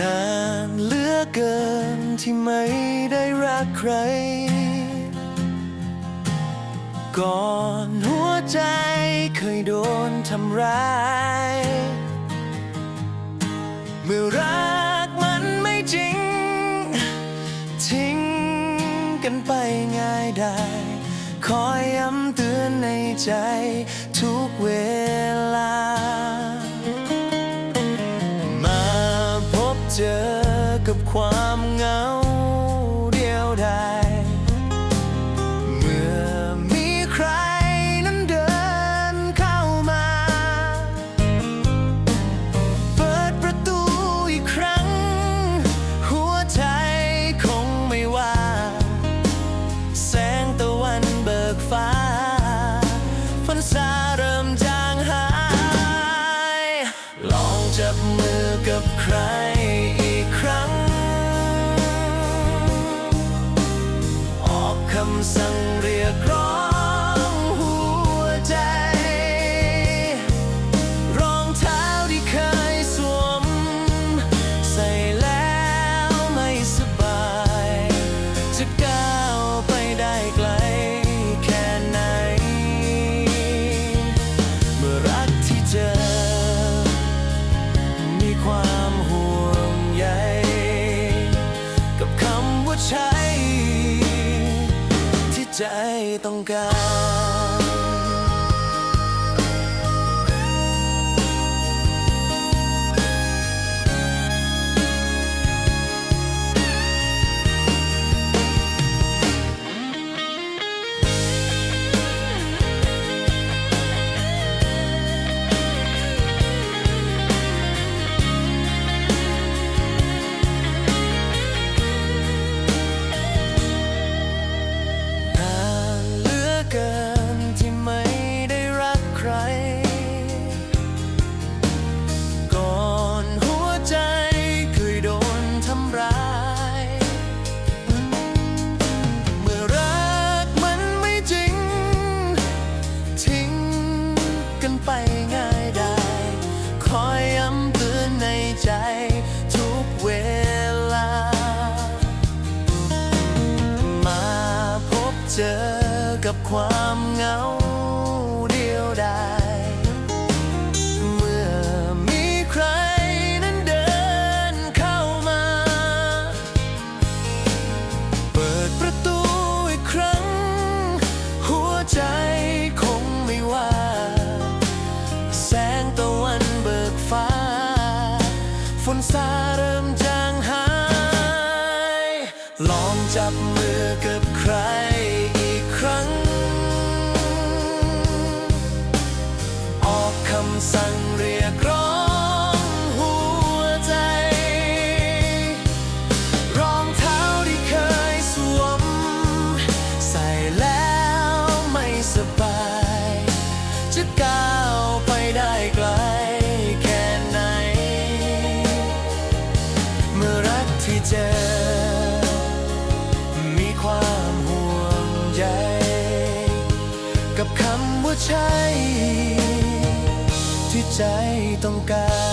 นานเหลือเกินที่ไม่ได้รักใคร ก่อนหัวใจเคยโดนทำร้าย เมื่อรักมันไม่จริง ทิ้งกันไปง่ายได้ คอยย้ำเตือนในใจทุกเว จับมือกับใครอีกครั้ง ออกคำสั่งเรียกร้อง ต้องการ เจอกับความเหงาเดียวดายเมื่อมีใครนั้นเดินเข้ามา เปิดประตูอีกครั้ง หัวใจคงไม่ว่า แสงตะวันเบิกฟ้า ฝนซาเริ่มจางหาย ลองจับมือ จะก้าวไปได้ไกลแค่ไหน เมื่อรักที่เจอ มีความห่วงใยกับคำว่าใช่ที่ใจต้องการ